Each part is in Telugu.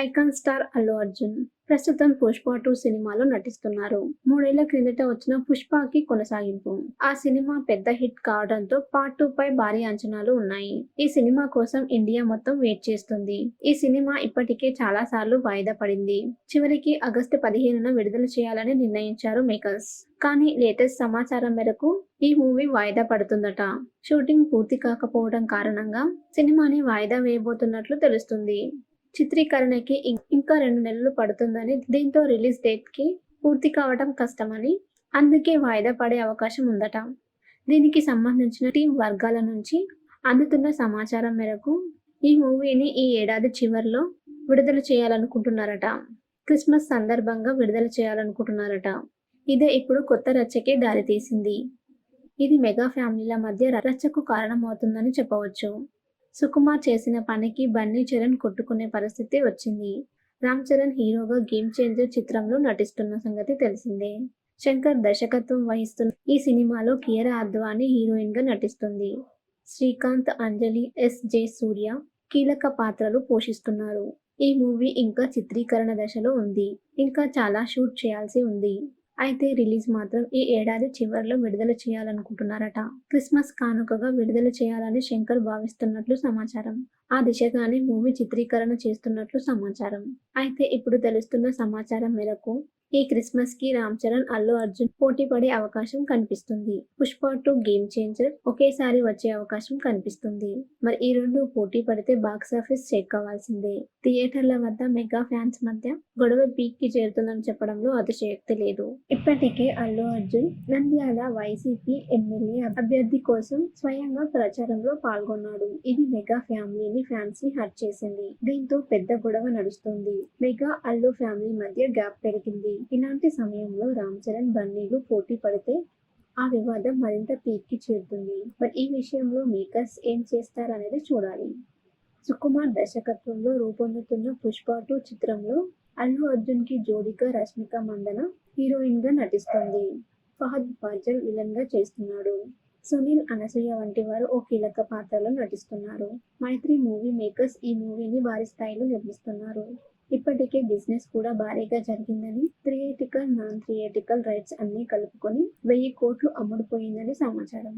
ఐకాన్ స్టార్ అల్లు అర్జున్ ప్రస్తుతం పుష్ప టూ సినిమాలో నటిస్తున్నారు. మూడేళ్ళ క్రిందట వచ్చిన పుష్పకి కొనసాగింపు. ఆ సినిమా పెద్ద హిట్ కావడంతో పార్ట్ టూ పై భారీ అంచనాలు ఉన్నాయి. ఈ సినిమా కోసం ఇండియా మొత్తం వెయిట్ చేస్తుంది. ఈ సినిమా ఇప్పటికే చాలా సార్లు వాయిదా పడింది. చివరికి ఆగస్టు పదిహేనున విడుదల చేయాలని నిర్ణయించారు మేకర్స్. కానీ లేటెస్ట్ సమాచారం మేరకు ఈ మూవీ వాయిదా పడుతుందట. షూటింగ్ పూర్తి కాకపోవడం కారణంగా సినిమాని వాయిదా వేయబోతున్నట్లు తెలుస్తుంది. చిత్రీకరణకి ఇంకా రెండు నెలలు పడుతుందని దీంతో రిలీజ్ డేట్కి పూర్తి కావడం కష్టమని అందుకే వాయిదా పడే అవకాశం ఉందట. దీనికి సంబంధించిన టీం వర్గాల నుంచి అందుతున్న సమాచారం మేరకు ఈ మూవీని ఈ ఏడాది చివరిలో విడుదల చేయాలనుకుంటున్నారట. క్రిస్మస్ సందర్భంగా విడుదల చేయాలనుకుంటున్నారట. ఇదే ఇప్పుడు కొత్త రచ్చకే దారితీసింది. ఇది మెగా ఫ్యామిలీల మధ్య రచ్చకు కారణమవుతుందని చెప్పవచ్చు. సుకుమార్ చేసిన పనికి బన్నీ చరణ్ కొట్టుకునే పరిస్థితి వచ్చింది. రామ్ చరణ్ హీరోగా గేమ్ చేంజర్ చిత్రంలో నటిస్తున్న సంగతి తెలిసిందే. శంకర్ దర్శకత్వం వహిస్తున్న ఈ సినిమాలో కియరా అద్వానీ హీరోయిన్గా నటిస్తుంది. శ్రీకాంత్ అంజలి ఎస్ జే సూర్య కీలక పాత్రలు పోషిస్తున్నారు. ఈ మూవీ ఇంకా చిత్రీకరణ దశలో ఉంది. ఇంకా చాలా షూట్ చేయాల్సి ఉంది. అయితే రిలీజ్ మాత్రం ఈ ఏడాది చివరిలో విడుదల చేయాలనుకుంటున్నారట. క్రిస్మస్ కానుకగా విడుదల చేయాలని శంకర్ భావిస్తున్నట్లు సమాచారం. ఆ దిశగానే మూవీ చిత్రీకరణ చేస్తున్నట్లు సమాచారం. అయితే ఇప్పుడు తెలుస్తున్న సమాచారం మేరకు ఈ క్రిస్మస్కి రామ్ చరణ్ అల్లు అర్జున్ పోటీ పడే అవకాశం కనిపిస్తుంది. పుష్ప టూ గేమ్ చేంజర్ ఒకేసారి వచ్చే అవకాశం కనిపిస్తుంది. మరి ఈ రెండు పోటీ పడితే బాక్స్ ఆఫీస్ చెక్ అవ్వాల్సిందే థియేటర్ల వద్ద మెగా ఫ్యాన్స్ మధ్య గొడవ పీక్కి చేరుతుందని చెప్పడంలో అతిశయోక్తి లేదు. ఇప్పటికే అల్లు అర్జున్ నంద్యాల వైసీపీ ఎమ్మెల్యే అభ్యర్థి కోసం స్వయంగా ప్రచారంలో పాల్గొన్నాడు. ఇది మెగా ఫ్యామిలీని ఫ్యాన్స్ని హర్ట్ చేసింది. దీంతో పెద్ద గొడవ నడుస్తుంది. మెగా అల్లు ఫ్యామిలీ మధ్య గ్యాప్ పెరిగింది. ఇలాంటి సమయంలో రామ్ చరణ్ బన్నీలు పోటీ పడితే ఆ వివాదం మరింత పీక్కి చేరుతుంది. బట్ ఈ విషయంలో మేకర్స్ ఏం చేస్తారనేది చూడాలి. సుకుమార్ దర్శకత్వంలో రూపొందుతున్న పుష్ప టూ చిత్రంలో అల్లు అర్జున్కి జోడిగా రష్మిక మందన హీరోయిన్గా నటిస్తుంది. ఫహద్ బాజల్ విలన్గా చేస్తున్నాడు. సునీల్ అనసూయ వంటి వారు ఓ కీలక పాత్రలో నటిస్తున్నారు. మైత్రి మూవీ మేకర్స్ ఈ మూవీని భారీ స్థాయిలో నిర్మిస్తున్నారు. ఇప్పటికే బిజినెస్ కూడా భారీగా జరిగిందని థియేటికల్ నాన్ థియేటికల్ రైట్స్ అన్ని కలుపుకొని వెయ్యి కోట్లు అమ్ముడుపోయిందని సమాచారం.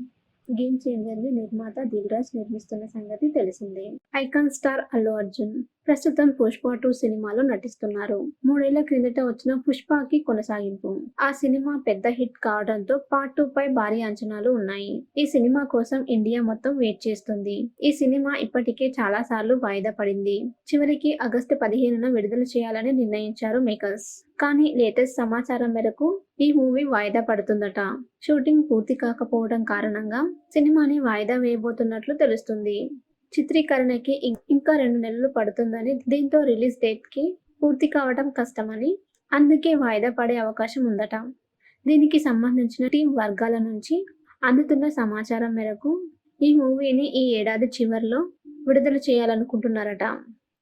గేమ్ చేంజర్ని నిర్మాత దిల్రాజ్ నిర్మిస్తున్న సంగతి తెలిసిందే. ఐకాన్ స్టార్ అల్లు అర్జున్ ప్రస్తుతం పుష్ప టూ సినిమాలో నటిస్తున్నారు. మూడేళ్ళ క్రిందట వచ్చిన పుష్పకి కొనసాగింపు. ఆ సినిమా పెద్ద హిట్ కావడంతో పార్ట్ టూ పై భారీ అంచనాలు ఉన్నాయి. ఈ సినిమా కోసం ఇండియా మొత్తం వెయిట్ చేస్తుంది. ఈ సినిమా ఇప్పటికే చాలా సార్లు వాయిదా పడింది. చివరికి ఆగస్టు పదిహేనున విడుదల చేయాలని నిర్ణయించారు మేకర్స్. కానీ లేటెస్ట్ సమాచారం మేరకు ఈ మూవీ వాయిదా పడుతుందట. షూటింగ్ పూర్తి కాకపోవడం కారణంగా సినిమాని వాయిదా వేయబోతున్నట్లు తెలుస్తుంది. చిత్రీకరణకి ఇంకా రెండు నెలలు పడుతుందని దీంతో రిలీజ్ డేట్కి పూర్తి కావడం కష్టమని అందుకే వాయిదా పడే అవకాశం ఉందట. దీనికి సంబంధించిన టీం వర్గాల నుంచి అందుతున్న సమాచారం మేరకు ఈ మూవీని ఈ ఏడాది చివరిలో విడుదల చేయాలనుకుంటున్నారట.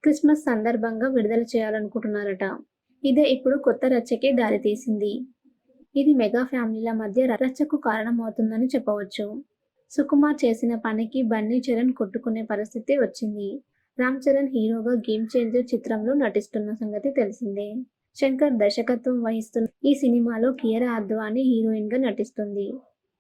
క్రిస్మస్ సందర్భంగా విడుదల చేయాలనుకుంటున్నారట. ఇదే ఇప్పుడు కొత్త రచ్చకే దారితీసింది. ఇది మెగా ఫ్యామిలీల మధ్య రచ్చకు కారణమవుతుందని చెప్పవచ్చు. సుకుమార్ చేసిన పనికి బన్నీ చరణ్ కొట్టుకునే పరిస్థితి వచ్చింది. రామ్ చరణ్ హీరోగా గేమ్ చేంజర్ చిత్రంలో నటిస్తున్న సంగతి తెలిసిందే. శంకర్ దర్శకత్వం వహిస్తున్న ఈ సినిమాలో కియరా అద్వానీ హీరోయిన్గా నటిస్తుంది.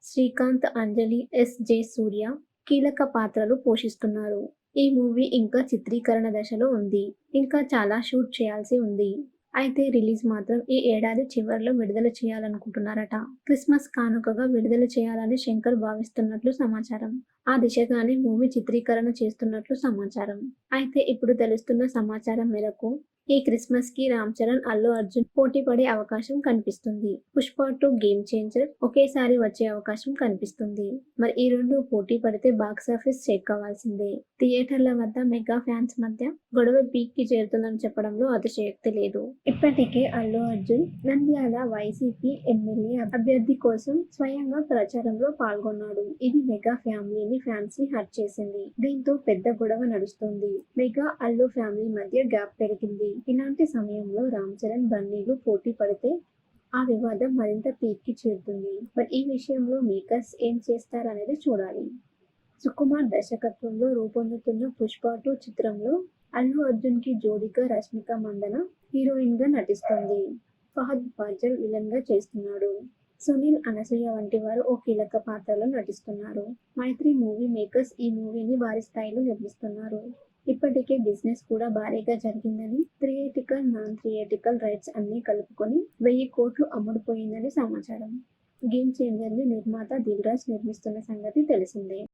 శ్రీకాంత్ అంజలి ఎస్. జె. సూర్య కీలక పాత్రలు పోషిస్తున్నారు. ఈ మూవీ ఇంకా చిత్రీకరణ దశలో ఉంది. ఇంకా చాలా షూట్ చేయాల్సి ఉంది. అయితే రిలీజ్ మాత్రం ఈ ఏడాది చివరిలో విడుదల చేయాలనుకుంటున్నారట. క్రిస్మస్ కానుకగా విడుదల చేయాలని శంకర్ భావిస్తున్నట్లు సమాచారం. ఆ దిశగానే మూవీ చిత్రీకరణ చేస్తున్నట్లు సమాచారం. అయితే ఇప్పుడు తెలుస్తున్న సమాచారం మేరకు ఈ క్రిస్మస్కి రామ్ చరణ్ అల్లు అర్జున్ పోటీ పడే అవకాశం కనిపిస్తుంది. పుష్ప టూ గేమ్ చేంజర్ ఒకేసారి వచ్చే అవకాశం కనిపిస్తుంది. మరి ఈ రెండు పోటీ పడితే బాక్స్ ఆఫీస్ చెక్ అవ్వాల్సిందే. థియేటర్ల వద్ద మెగా ఫ్యాన్స్ మధ్య గొడవ పీక్కి చేరుతుందని చెప్పడంలో అతిశయోక్తి లేదు. ఇప్పటికే అల్లు అర్జున్ నంద్యాల వైసీపీ ఎమ్మెల్యే అభ్యర్థి కోసం స్వయంగా ప్రచారంలో పాల్గొన్నాడు. ఇది మెగా ఫ్యామిలీని ఫ్యాన్స్ని హర్ట్ చేసింది. దీంతో పెద్ద గొడవ నడుస్తుంది. మెగా అల్లు ఫ్యామిలీ మధ్య గ్యాప్ పెరిగింది. ఇలాంటి సమయంలో రామ్ చరణ్ బన్నీలు పోటీ పడితే ఆ వివాదం మరింత పీక్కి చేరుతుంది. బట్ ఈ విషయంలో మేకర్స్ ఏం చేస్తారనేది చూడాలి. సుకుమార్ దర్శకత్వంలో రూపొందుతున్న పుష్ప టూ చిత్రంలో అల్లు అర్జున్కి జోడీగా రష్మిక మందన హీరోయిన్గా నటిస్తుంది. ఫహద్ ఫాజల్ విలన్గా చేస్తున్నాడు. సునీల్ అనసూయ వంటి వారు ఓ కీలక పాత్రలో నటిస్తున్నారు. మైత్రి మూవీ మేకర్స్ ఈ మూవీని భారీ స్థాయిలో నిర్మిస్తున్నారు. ఇప్పటికే బిజినెస్ కూడా భారీగా జరిగిందని థియేటికల్ నాన్ థియేటికల్ రైట్స్ అన్ని కలుపుకొని వెయ్యి కోట్లు అమ్ముడుపోయిందని సమాచారం. గేమ్ చేంజర్ని నిర్మాత దిల్రాజ్ నిర్మిస్తున్న సంగతి తెలిసిందే.